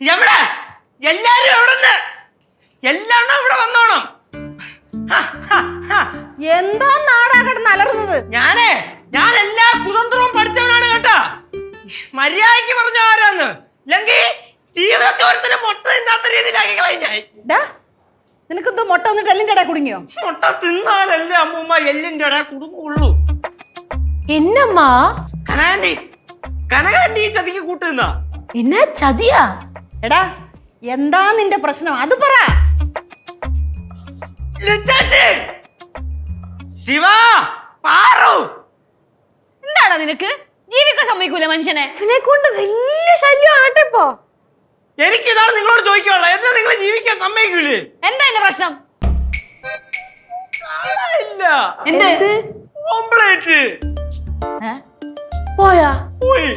എവിടെ? എല്ലാരും എവിടുന്ന്? എല്ലാണോ ഇവിടെ വന്നോണം. എന്തോ നാടാ കിടന്ന് അലർന്നത് ഞാനേ ഞാൻ എല്ലാ കുതന്ത്രവും പഠിച്ചവനാണ് കേട്ടോ. മര്യാദയ്ക്ക് പറഞ്ഞു ആരാന്ന്. ഇല്ലെങ്കിൽ ജീവിതത്തിൽ മുട്ട തിന്നാത്ത രീതിയിലാക്കി കളയും നിനക്ക് നിനക്കെന്തോ മുട്ട വന്നിട്ട് എല്ലിന്റെ ഇടയിൽ കുടുങ്ങിയോ? മുട്ട തിന്നാലല്ലേ അമ്മൂമ്മ എല്ലിന്റെ ഇടയിൽ കുടുങ്ങുള്ളൂ. എന്നമ്മ? കനകാണ്ടി കനകാണ്ടി ചതിക്ക് കൂട്ടുന്നാ പിന്നെ ചതിയാ. എടാ എന്താ നിന്റെ പ്രശ്നം? അത് പറ. ശിവ! പാറു! എന്താടാ നിനക്ക്? ജീവിക്കാൻ സമ്മതിക്കൂല മനുഷ്യനെ. നിന്നെ കൊണ്ട് വലിയ ശല്യം ആട്ടെപ്പോ പോ എനിക്ക് ഇതാണ് നിങ്ങളോട് ചോദിക്കാനുള്ള എന്താ നിങ്ങൾ ജീവിക്കാൻ സമ്മതിക്കൂലേ? എന്താ എന്റെ പ്രശ്നം? ഓംപ്ലേറ്റ്. പോയാ? പോയി.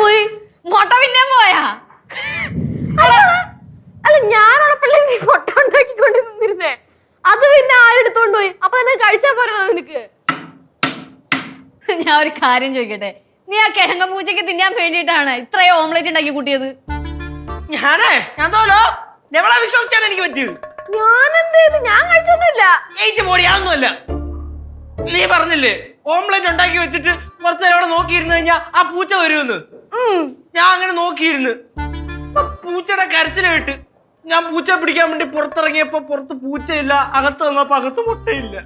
പോയി? മുട്ട പിന്നെ പോയാ? അല്ല ഞാനുള്ളപ്പോഴേ നീ മുട്ട ഉണ്ടാക്കിക്കൊണ്ട് നിന്നിരുന്നേ. അത് പിന്നെ ആരെടുത്തോണ്ട് പോയി? അപ്പൊ തന്നെ കഴിച്ചാ പറയണോ നിനക്ക്. ഞാൻ ഒരു കാര്യം ചോദിക്കട്ടെ? നീ ആ കിഴങ്ങ പൂച്ചയ്ക്ക് തിന്നാൻ വേണ്ടിയിട്ടാണ് ഇത്രയും ഓംലേറ്റ് ഉണ്ടാക്കി കൂട്ടിയത്? ഞാനേ ഞാൻ തോലോ നമ്മളെ വിശ്വസിച്ചാണ് എനിക്ക് പറ്റിയത്. ഞാൻ എന്ത് ചെയ്തു? ഞാൻ കഴിച്ചൊന്നുമില്ല. ജയിച്ച പോടി അതൊന്നുമല്ല. നീ പറഞ്ഞില്ലേ ഓംലെറ്റ് ഉണ്ടാക്കി വെച്ചിട്ട് കുറച്ചു നേരം അവിടെ നോക്കിയിരുന്നു കഴിഞ്ഞാ ആ പൂച്ച വരുമെന്ന്? ഞാൻ അങ്ങനെ നോക്കിയിരുന്നു അപ്പൊ പൂച്ചയുടെ കരച്ചിൽ കേട്ട് ഞാൻ പൂച്ച പിടിക്കാൻ വേണ്ടി പുറത്തിറങ്ങിയപ്പോ പുറത്ത് പൂച്ചയില്ല അകത്ത് വന്നപ്പോ അകത്ത് മുട്ടയില്ല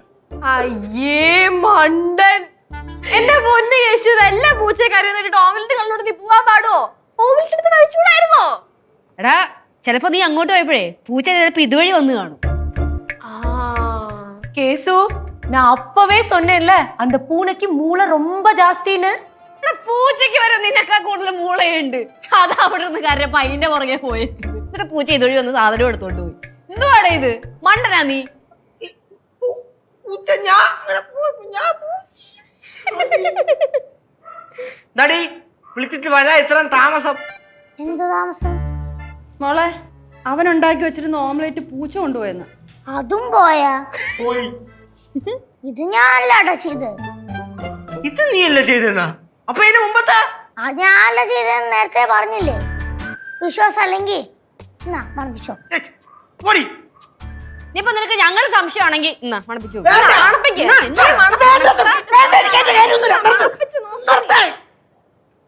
അയ്യേ മണ്ടൻ എന്റെ പൊന്ന് യേശു എല്ലാ പൂച്ചയെ കറിയുന്നിട്ട് ഓമലിന്റെ കള്ളോട് നീ പോവാൻ പാടുവോ ഓമലിന്റെ അടുത്ത് കഴിച്ചുകൂടായിരുന്നോ എടാ ചിലപ്പോ നീ അങ്ങോട്ട് പോയപ്പോഴേ പൂച്ച ചിലപ്പോ ഇതുവഴി വന്ന് കാണും கேசு நான் அப்பவே சொன்னேன்ல அந்த பூனைக்கு மூளை ரொம்ப ஜாஸ்தின்னு എടാ, പൂച്ചയ്ക്ക് വരെ നിനക്ക കൂടുതൽ മൂളയുണ്ട്. അത് അവിടെ നിന്ന് കരപ്പ അതിന്റെ പുറകെ പോയി. എന്നിട്ട് പൂച്ച ഇതൊഴി വന്ന് സാധനം എടുത്തോണ്ട് പോയി. എന്തുവാടെ ഇത്? മണ്ടനാ നീ? നടി വിളിച്ചിട്ട് വരാ ഇത്ര താമസം. എന്ത് താമസം? മോളെ അവൻ ഉണ്ടാക്കി വെച്ചിരുന്ന ഓംലേറ്റ് പൂച്ച കൊണ്ടുപോയെന്ന്. അതും പോയാ? പോയി. ഇത് ഞാനല്ലാട്ടോ ചെയ്ത് ഇത് നീയല്ലേ ചെയ്തെന്നാ അപ്പൊ ഇതിന് മുമ്പത്തെ ഞാനല്ല ചെയ്ത നേരത്തെ പറഞ്ഞില്ലേ? വിശ്വാസം അല്ലെങ്കിൽ എന്നാ മണപ്പിച്ചോ. ഛെ, പോടി. ഇനിയിപ്പോ നിനക്ക് ഞങ്ങൾ സംശയമാണെങ്കിൽ മണപ്പിച്ചു.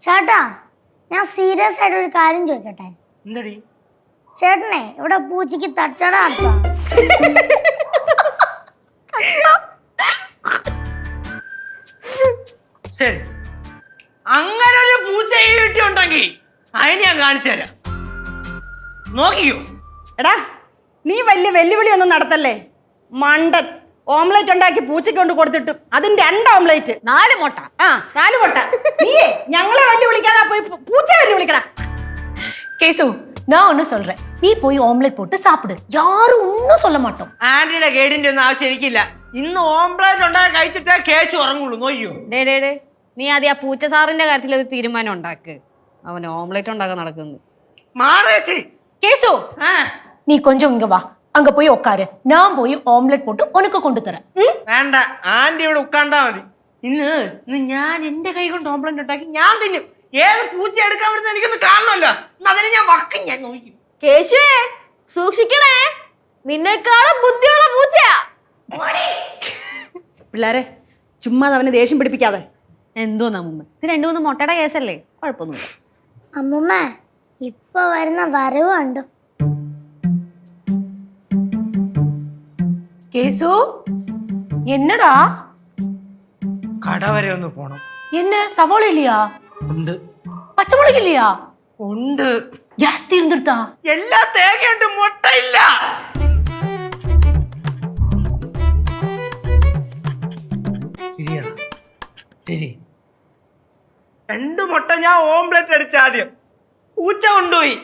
ചേട്ടാ ഞാൻ സീരിയസ് ആയിട്ട് ഒരു കാര്യം ചോദിക്കട്ടെ? എന്തടി? ചേട്ടനെ ഇവിടെ പൂച്ചയ്ക്ക് തട്ടട നടത്താം ശരി. അങ്ങനെ ഒരു പൂച്ച ഈ വീട്ടിൽ ഉണ്ടെങ്കിൽ അതിന് ഞാൻ കാണിച്ചു തരാം നോക്കിയോ എടാ നീ വലിയ വെല്ലുവിളി ഒന്നും നടത്തല്ലേ മണ്ടൻ ഓംലേറ്റ് ഉണ്ടാക്കി പൂച്ചയ്ക്ക് കൊണ്ട് കൊടുത്തിട്ടും അതും രണ്ട് ഓംലേറ്റ് നാല് മുട്ട ആ നാല് പൊട്ട നീയേ ഞങ്ങളെ വെല്ലുവിളിക്കാതെ പോയി പൂ- പൂച്ച വെല്ലുവിളിക്കടാ கேசு நான் ஒன்னு சொல்றேன் நீ போய் ஆம்லெட் போட்டு சாப்பிடு யாரும் ஒன்னும் சொல்ல மாட்டோம் ആന്റിയുടെ ഗൈഡിന്റെ ഒന്നും ആവശ്യം എനിക്കില്ല ഇന്ന് ഓംപ്ലേറ്റ് ഉണ്ടാക്കി കഴിച്ചിട്ടേ കേസ് ഉറങ്ങുള്ളൂ നോക്കിയോ ഡേ ഡേ ഡേ നീ ആദ്യം ആ പൂച്ച സാറിന്റെ കാര്യത്തിൽ ഒരു തീരുമാനം ഉണ്ടാക്ക്. അവൻ ഓംലെറ്റ് ഉണ്ടാക്കാൻ നടക്കുന്നു. மாறாச்சு கேசு ஆ நீ கொஞ்சம் இங்க வா அங்க போய் உட்காரு நான் போய் ஆம்லெட் போட்டு உனக்கு വേണ്ട. ആന്റി ഇവിടെ മതി. ഇന്ന് ഇന്ന് ഞാൻ എന്റെ കൈ കൊണ്ട് ഓംലെറ്റ് ഉണ്ടാക്കി ഞാൻ തിന്നു. ഏത് പൂച്ച എടുക്കാൻ വരുന്ന എനിക്കൊന്ന് കാണണമല്ലോ. ഇന്ന് അതിനെ ഞാൻ വക്കും ഞാൻ നോക്കും കേശുവേ സൂക്ഷിക്കണേ. നിന്നെക്കാളും ബുദ്ധിയുള്ള പൂച്ചയാ. പിള്ളേരെ ചുമ്മാ അവനെ ദേഷ്യം പിടിപ്പിക്കാതെ. എന്തോ നമ്മ ഇത് രണ്ടു മൂന്ന് മുട്ടയുടെ കേസല്ലേ കുഴപ്പമൊന്നുമില്ല അമ്മുമ്മ ഇപ്പൊ വരുന്ന വരവ് കണ്ടു கேசு என்னடா കട വരെ ഒന്ന് പോണം என்ன சவால் இல்லையா ഉണ്ട് பச்சை மிளகு இல்லையா ഉണ്ട് ஜாஸ்தி இருந்துருதா എല്ലാ തേങ്ങയുണ്ട് മുട്ടയില്ല ശരിയാണ് ശരി രണ്ട് മുട്ട ഞാൻ ഓംപ്ലേറ്റ് അടിച്ച ആദ്യം. പൂച്ച കൊണ്ടുപോയി.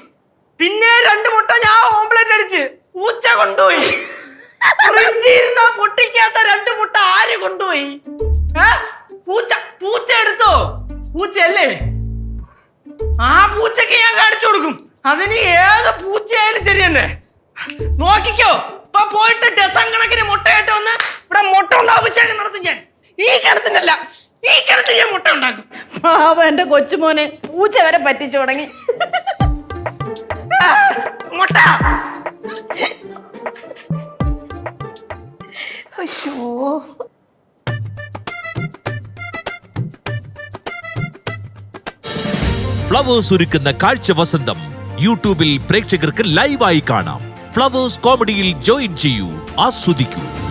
പിന്നെ രണ്ട് മുട്ട ഞാൻ ഓംപ്ലേറ്റ് അടിച്ച്. പൂച്ച കൊണ്ടുപോയി. പൊട്ടിക്കാത്ത രണ്ട് മുട്ട ആര് കൊണ്ടുപോയി? പൂച്ച പൂച്ച എടുത്തോ? പൂച്ചയല്ലേ? ആ പൂച്ചക്ക് ഞാൻ കാണിച്ചു കൊടുക്കും. അതിന് ഏത് പൂച്ചയായാലും ശരി തന്നെ. നോക്കിക്കോ. ഇപ്പൊ പോയിട്ട് ഡസൺ കണക്കിന് മുട്ടയായിട്ട് വന്ന് ഇവിടെ മുട്ട ഉണ്ടാവും അഭിഷേകം നടത്തും ഞാൻ. ഈ കിണത്തിനല്ല. ഈ കിണത്തിൽ ഞാൻ മുട്ട ഉണ്ടാക്കും. പാവ എന്റെ കൊച്ചുമോനെ. പൂച്ച വരെ പറ്റിച്ചു തുടങ്ങി. ഫ്ലവേഴ്സ് ഒരുക്കുന്ന കാഴ്ച വസന്തം. യൂട്യൂബിൽ പ്രേക്ഷകർക്ക് ലൈവായി കാണാം. ഫ്ലവേഴ്സ് കോമഡിയിൽ ജോയിൻ ചെയ്യൂ. ആസ്വദിക്കൂ.